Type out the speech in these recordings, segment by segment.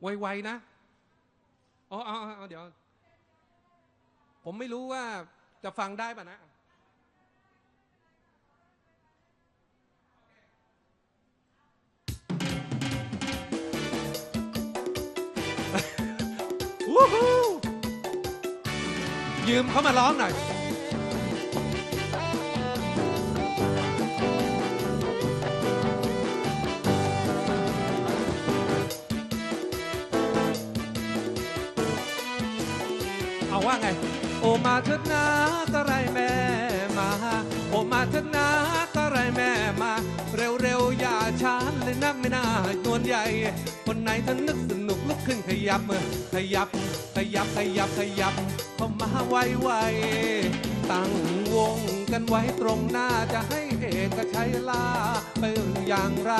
ไวๆนะอ๋อเอาเอเดี๋ยว ผมไม่รู้ว่าจะฟังได้ป่ะนะวู้ฮู้ยืมเขามาร้องหน่อย เอาว่าไง โอมาเถิดนะก็ไรแม่มา โอมาเถิดนะก็ไรแม่มา เร็วๆอย่าช้าเลยนะไม่น่านวลใหญ่ คนไหนถ้านนึกสนุกลุกขึ้นขยับขยับ ขยับขยับขยับเข้ามาไวๆตั้งวงกันไว้ตรงหน้าจะให้เอกชัยลาไปอย่างไร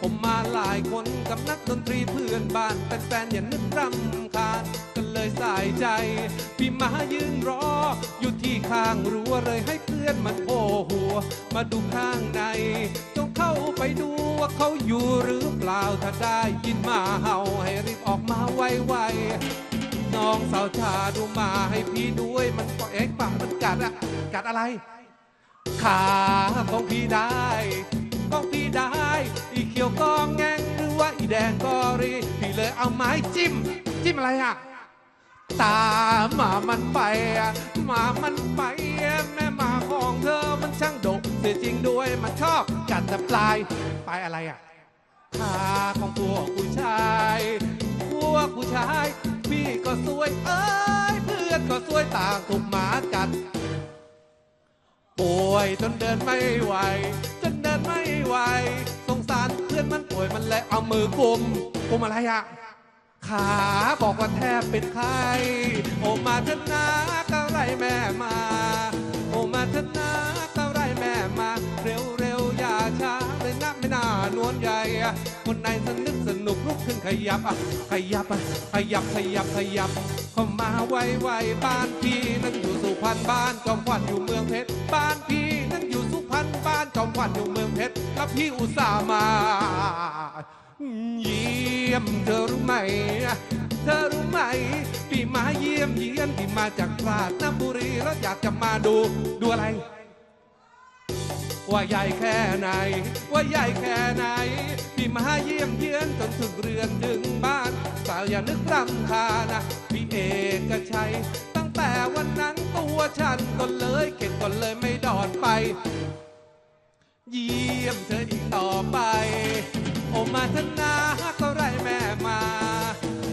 ผมมาหลายคนกับนักดนตรีเพื่อนบ้านแฟนๆอย่านึกรำคาญ สายใจ พี่มายืนรอ อยู่ที่ข้างรั้วเลยให้เพื่อนมาโผหัว มาดูข้างในต้องเข้าไปดูว่าเขาอยู่หรือเปล่าถ้าได้ยินมาเห่าให้รีบออกมาไวๆน้องสาวชาดูมาให้พี่ด้วยมันก็เอ็กปากมันกัดอะกัดอะไรขาของพี่ได้ของพี่ได้ อีเขียวก็แงงหรือว่าอีแดงก็รี พี่เลยเอาไม้จิ้ม จิ้มอะไรอะ ตามหมามันไปหมามันไป แม่หมาของเธอมันช่างดกเสียจริงด้วยมันชอบกัดแต่ปลายปลายอะไรอะขาของพวกผู้ชายพวกผู้ชาย พี่ก็สวยเอ้ยเพื่อนก็สวยต่างถูกหมากัดป่วยจนเดินไม่ไหวจนเดินไม่ไหวสงสารเพื่อนมันป่วยมันเลยเอามือกุมกุมอะไรอะ ขาบอกว่าแทบเป็นไข้โอมาเถอะนะก็ไรแม่มา โอมาเถอะนะก็ไรแม่มา เร็วเร็วอย่าช้าเลยนะไม่น่านวลใหญ่คนไหนสนึกสนุกลุกขึ้นขยับอะขยับอะขยับขยับขยับเข้ามาไวไวบ้านพี่นั้นอยู่สุพรรณบ้านจอมขวัญอยู่เมืองเพชรบ้านพี่นั้นอยู่สุพรรณบ้านจอมขวัญอยู่เมืองเพชรแล้วพี่อุตส่าห์มา เยี่ยมเธอรู้ไหม เธอรู้ไหม พี่มาเยี่ยมเยียนพี่มาจากราชบุรีแล้วอยากจะมาดูดูอะไร ว่าใหญ่แค่ไหน ว่าใหญ่แค่ไหน พี่มาเยี่ยมเยือนจนถึงเรือนถึงบ้านสาวอย่านึกรำคาญนะพี่เอกชัยตั้งแต่วันนั้นตัวฉันก็เลยเข็ดก็เลยไม่ดอดไป เยี่ยมเธออีกต่อไป โอมาเถอะนาก็ไรแม่มา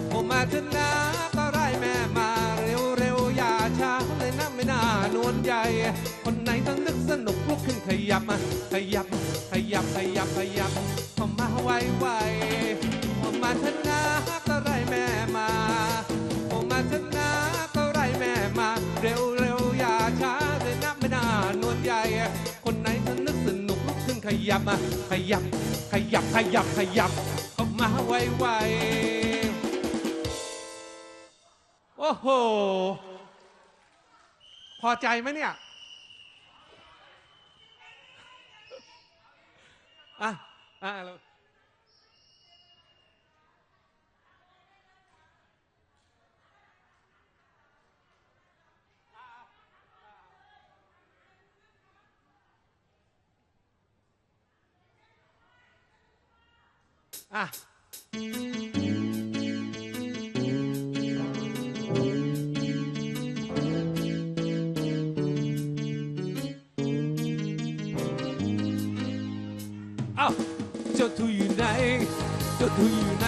โอมาเถอะนาก็ไรแม่มา เร็วเร็วอย่าช้าเลยนะไม่น่านวลใหญ่ คนไหนต้องนึกสนุกลุกขึ้นขยับมาขยับ ขยับขยับขยับเข้ามาไวไวโอมาเถอะนาก็ไรแม่มาโอมาเถอะนาก็ไรแม่มา เร็วเร็วอย่าช้าเลยนะไม่น่านวลใหญ่ คนไหนถ้านึ ยับมาขยับ ขยับ ขยับ ขยับเข้ามาไวไวๆโอ้โห พอใจไหมเนี่ยอะอะ อะเอ้าเจ้าทุยอยู่ไหน เจ้าทุยอยู่ไหน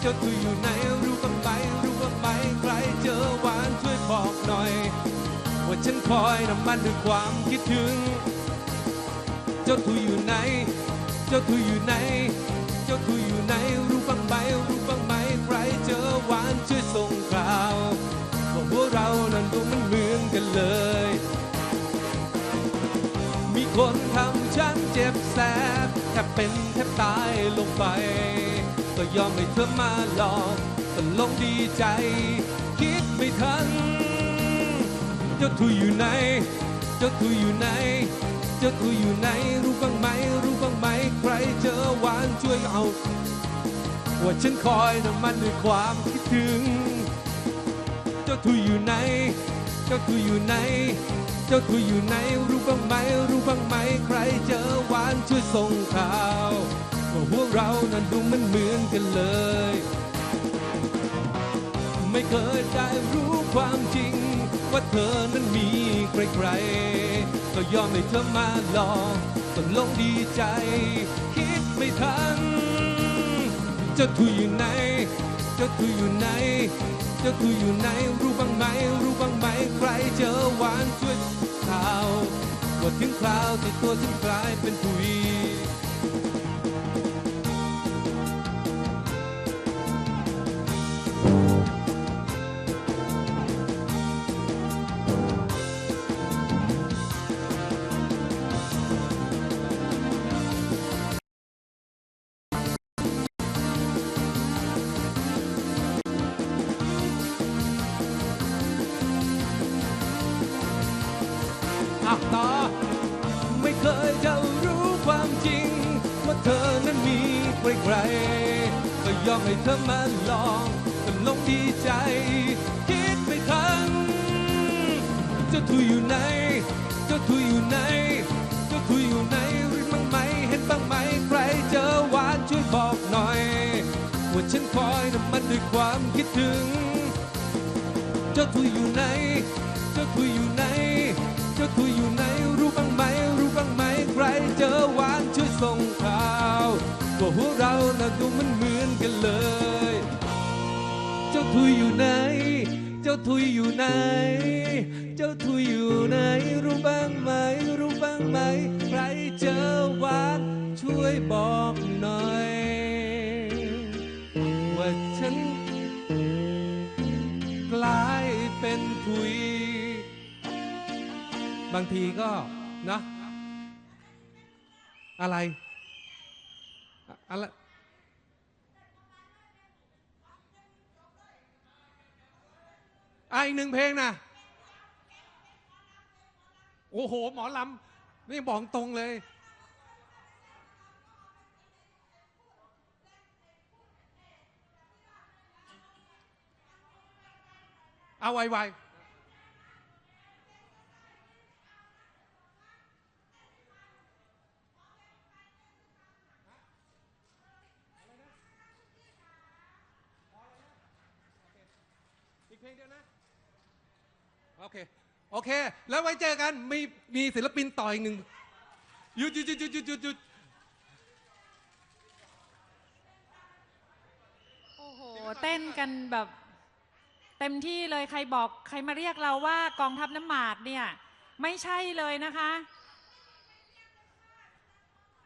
เจ้าทุยอยู่ไหน รู้บ้างไหมรู้บ้างไหมใครเจอหวานช่วยบอกหน่อย ว่าฉันคอยน้ำมันด้วยความคิดถึง เจ้าทุยอยู่ไหน เจ้าทุยอยู่ไหน จ้าทุยอยู่ไหนรู้บ้างไหมรู้บ้างไหมใครเจอหวานช่วยส่งข่าวว่าพวกเรานั้นดูมันเหมือนกันเลย มีคนทำฉันเจ็บแสบแทบเป็นแทบตายลงไป ก็ยอมให้เธอมาหลอกก็ลงดีใจ คิดไม่ทัน เจ้าทุยอยู่ไหน เจ้าทุยอยู่ไหน เจ้าทุยอยู่ไหนรู้บ้างไหม ช่วยเอาว่าฉันคอยน้ำมันด้วยความคิดถึง เจ้าทุยอยู่ไหน เจ้าทุยอยู่ไหน เจ้าทุยอยู่ไหน รู้บ้างไหม รู้บ้างไหม ใครเจอหวานช่วยส่งข่าวว่าพวกเรานั้นดูมันเหมือนกันเลย ไม่เคยได้รู้ความจริง ว่าเธอนั้นมีใครๆ ก็ยอมให้เธอมาลองตกลงดีใจคิด ไม่ทันเจ้าทุยอยู่ไหนเจ้าทุยอยู่ไหนเจ้าทุยอยู่ไหนรู้บ้างไหมรู้บ้างไหมใครเจอหวานช่วยข่าวว่าถึงคราวที่ตัวฉันกลายเป็นทุย ใครๆก็ยอมให้เธอมาลองตกลงดีใจ คิดไม่ทันเจ้าทุยอยู่ไหนเจ้าทุยอยู่ไหนเจ้าทุยอยู่ไหนรู้บ้างไหมเห็นบ้างไหมใครเจอหวานช่วยบอกหน่อยว่าฉันคอยน้ำมันด้วยความคิดถึง เจ้าทุยอยู่ไหนเจ้าทุยอยู่ไหนเจ้าทุยอยู่ไหนรู้บ้างไหมรู้บ้างไหมใครเจอหวานช่วยส่งข่าว ว่าพวกเราน่ะดูมันเหมือนกันเลย เจ้าทุยอยู่ไหน เจ้าทุยอยู่ไหน เจ้าทุยอยู่ไหน รู้บ้างไหม รู้บ้างไหม ใครเจอวานช่วยบอกหน่อย ว่าฉันกลายเป็นทุย บางทีก็นะ อะไร อะไรอะอีกหนึ่งเพลงนะโอ้โห หมอลำนี่บอกตรงเลย เอาไวๆ อีกเพลงเดียวนะ โอเค โอเค แล้วไว้เจอกัน มีมีศิลปินต่ออีกหนึ่งหยุดหยุดหยุดหยุดหยุดหยุดหยุดโอ้โห เต้นกันแบบเต็มที่เลยใครบอกใครมาเรียกเราว่ากองทัพน้ำหมากเนี่ย ไม่ใช่เลยนะคะ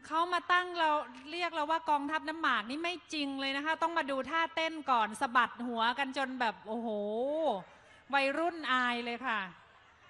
เขามาตั้งเราเรียกเราว่ากองทัพน้ำหมากนี่ไม่จริงเลยนะคะ ต้องมาดูท่าเต้นก่อนสะบัดหัวกันจนแบบโอ้โห วัยรุ่นอายเลยค่ะ